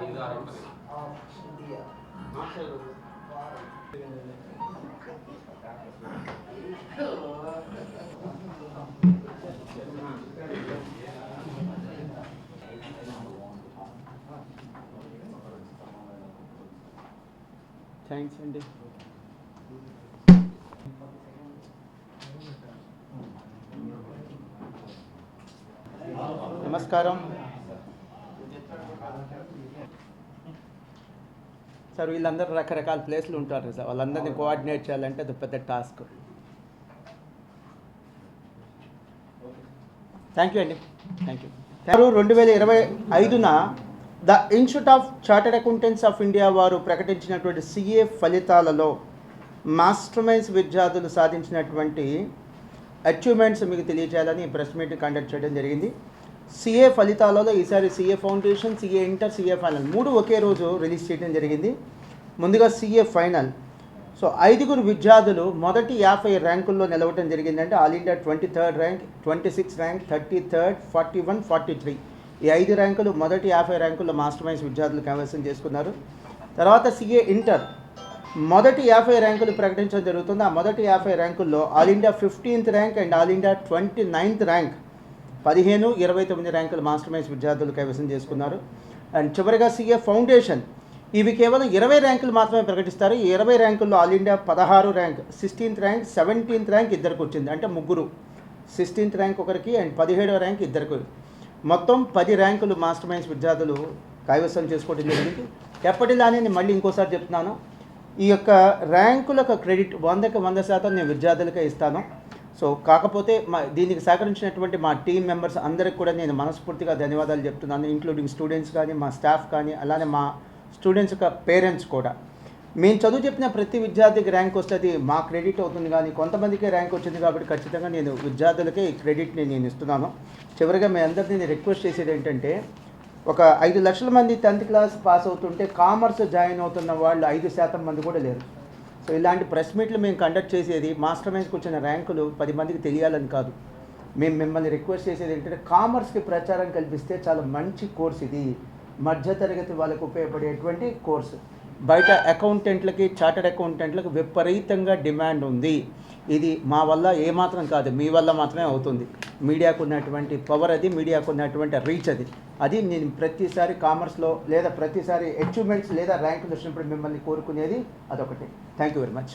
ఐదు ఆరు ఉంటుంది థ్యాంక్స్ అండి నమస్కారం. సార్ వీళ్ళందరూ రకరకాల ప్లేస్లు ఉంటారు సార్. వాళ్ళందరినీ కోఆర్డినేట్ చేయాలంటే అది పెద్ద టాస్క్. థ్యాంక్ యూ అండి. థ్యాంక్ యూ రెండు వేల ఇరవై ఐదున the Institute of Chartered Accountants of India వారు ప్రకటించినటువంటి సిఏ ఫలితాలలో మాస్టర్ మైన్స్ విద్యార్థులు సాధించినటువంటి అచీవ్మెంట్స్ మీకు తెలియజేయాలని ఈ ప్రెస్ మీట్ కండక్ట్ చేయడం జరిగింది. సిఏ ఫలితాలలో ఈసారి CA foundation CA inter CA final మూడు ఒకే రోజు రిలీజ్ చేయడం జరిగింది. ముందుగా సిఏ ఫైనల్ సో ఐదుగురు విద్యార్థులు మొదటి యాభై ర్యాంకుల్లో నిలవటం జరిగిందంటే all India twenty third rank twenty six rank thirty third forty one forty three ఈ ఐదు ర్యాంకులు మొదటి యాభై ర్యాంకుల్లో మాస్టర్ మైన్స్ విద్యార్థులు కైవసం చేసుకున్నారు. తర్వాత సిఏ ఇంటర్ మొదటి యాభై ర్యాంకులు ప్రకటించడం జరుగుతుంది. ఆ మొదటి యాభై ర్యాంకుల్లో all India fifteenth rank and all India twenty ninth rank పదిహేను ఇరవై తొమ్మిది ర్యాంకులు మాస్టర్ మైన్స్ విద్యార్థులు కైవసం చేసుకున్నారు. అండ్ చివరిగా సీఏ ఫౌండేషన్ ఇవి కేవలం ఇరవై ర్యాంకులు మాత్రమే ప్రకటిస్తారు. ఈ ఇరవై ర్యాంకుల్లో ఆల్ ఇండియా పదహారు rank sixteenth rank seventeenth rank ఇద్దరికి వచ్చింది. అంటే ముగ్గురు. సిక్స్టీన్త్ ర్యాంక్ ఒకరికి అండ్ పదిహేడవ ర్యాంక్ ఇద్దరికి. మొత్తం పది ర్యాంకులు మాస్టర్ మైన్స్ విద్యార్థులు కైవసం చేసుకోవడం జరిగింది. ఎప్పటిలానే నేను మళ్ళీ ఇంకోసారి చెప్తున్నాను. ఈ యొక్క ర్యాంకులకు క్రెడిట్ వందకి వంద శాతం నేను విద్యార్థులకే ఇస్తాను. సో కాకపోతే మా దీనికి సహకరించినటువంటి మా టీం మెంబర్స్ అందరికి కూడా నేను మనస్ఫూర్తిగా ధన్యవాదాలు చెప్తున్నాను ఇంక్లూడింగ్ స్టూడెంట్స్ కానీ మా స్టాఫ్ కానీ అలానే మా స్టూడెంట్స్ యొక్క పేరెంట్స్ కూడా. మేము చదువు చెప్పిన ప్రతి విద్యార్థికి ర్యాంక్ వస్తుంది మా క్రెడిట్ అవుతుంది కానీ కొంతమందికి ర్యాంక్ వచ్చింది కాబట్టి ఖచ్చితంగా నేను విద్యార్థులకే ఈ క్రెడిట్ని నేను ఇస్తున్నాను. చివరిగా మీ అందరినీ నేను రిక్వెస్ట్ చేసేది ఏంటంటే ఒక ఐదు లక్షల మంది టెన్త్ క్లాస్ పాస్ అవుతుంటే కామర్స్ జాయిన్ అవుతున్న వాళ్ళు ఐదు శాతం మంది కూడా లేరు. సో ఇలాంటి ప్రెస్ మీట్లు మేము కండక్ట్ చేసేది మాస్టర్ మైండ్స్కి వచ్చిన ర్యాంకులు పది మందికి తెలియాలని కాదు. మేము మిమ్మల్ని రిక్వెస్ట్ చేసేది ఏంటంటే కామర్స్కి ప్రచారం కల్పిస్తే చాలా మంచి కోర్స్ ఇది. మధ్యతరగతి వాళ్ళకు ఉపయోగపడేటువంటి కోర్సు బయట అకౌంటెంట్లకి చార్టెడ్ అకౌంటెంట్లకు విపరీతంగా డిమాండ్ ఉంది. ఇది మా వల్ల ఏమాత్రం కాదు మీ వల్ల మాత్రమే అవుతుంది. మీడియాకు ఉన్నటువంటి పవర్ అది మీడియాకు ఉన్నటువంటి రీచ్ అది. అది నేను ప్రతిసారి కామర్స్లో లేదా ప్రతిసారి అచీవ్మెంట్స్ లేదా ర్యాంకులు వచ్చినప్పుడు మిమ్మల్ని కోరుకునేది అదొకటి. Thank you very much.